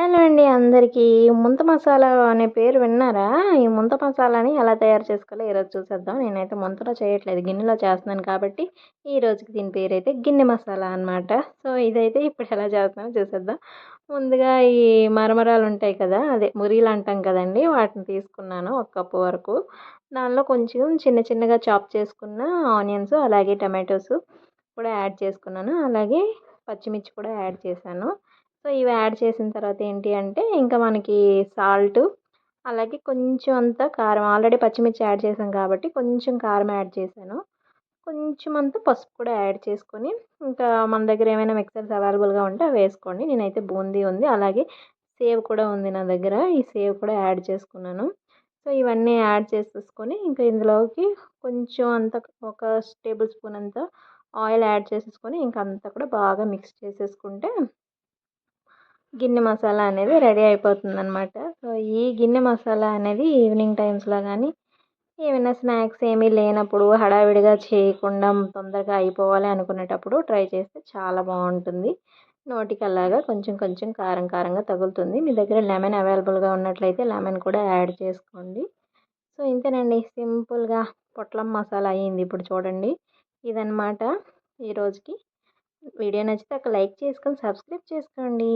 Hello అండి అందరికీ. ముంత మసాలా అనే పేరు విన్నారా? ఈ ముంత మసాలాని ఎలా తయారు చేసుకోవాలో ఈరోజు చూసేద్దాం. నేనైతే ముంతలో చేయట్లేదు గిన్నెలో చేస్తున్నాను కాబట్టి ఈ రోజుకి దీని పేరు అయితే గిన్నె మసాలా అనమాట సో ఇదైతే ఇప్పుడు ఎలా చేస్తున్నానో చూసేద్దాం. ముందుగా ఈ మరమరాలు ఉంటాయి కదా అదే మురీలు అంటాం కదండి వాటిని తీసుకున్నాను ఒక కప్పు వరకు. దానిలో కొంచెం చిన్న చిన్నగా చాప్ చేసుకున్న ఆనియన్స్ అలాగే టమాటోస్ కూడా యాడ్ చేసుకున్నాను. అలాగే పచ్చిమిర్చి కూడా యాడ్ చేశాను. సో ఇవి యాడ్ చేసిన తర్వాత ఏంటి అంటే ఇంకా మనకి సాల్ట్ అలాగే కొంచెం అంత కారం. ఆల్రెడీ పచ్చిమిర్చి యాడ్ చేసాం కాబట్టి కొంచెం కారం యాడ్ చేశాను. కొంచెం అంత పసుపు కూడా యాడ్ చేసుకొని ఇంకా మన దగ్గర ఏమైనా మిక్సర్స్ అవైలబుల్గా ఉంటే అవి వేసుకోండి. నేనైతే బూందీ ఉంది. అలాగే సేవ్ కూడా ఉంది నా దగ్గర. ఈ సేవ్ కూడా యాడ్ చేసుకున్నాను. సో ఇవన్నీ యాడ్ చేసేసుకొని ఇంకా ఇందులోకి కొంచెం అంత ఒక టేబుల్ స్పూన్ అంత ఆయిల్ యాడ్ చేసేసుకొని ఇంకా అంతా కూడా బాగా మిక్స్ చేసేసుకుంటే గిన్నె మసాలా అనేది రెడీ అయిపోతుంది అనమాట సో ఈ గిన్నె మసాలా అనేది ఈవినింగ్ టైమ్స్లో కానీ ఏమైనా స్నాక్స్ ఏమీ లేనప్పుడు హడావిడిగా చేయకుండా తొందరగా అయిపోవాలి అనుకునేటప్పుడు ట్రై చేస్తే చాలా బాగుంటుంది. నోటికి అలాగా కొంచెం కొంచెం కారం కారంగా తగులుతుంది. మీ దగ్గర లెమన్ అవైలబుల్గా ఉన్నట్లయితే లెమన్ కూడా యాడ్ చేసుకోండి. సో ఇంతేనండి. సింపుల్గా పొట్లం మసాలా అయ్యింది ఇప్పుడు చూడండి. ఇదనమాట ఈరోజుకి వీడియో నచ్చితే ఒక లైక్ చేసుకొని సబ్స్క్రైబ్ చేసుకోండి.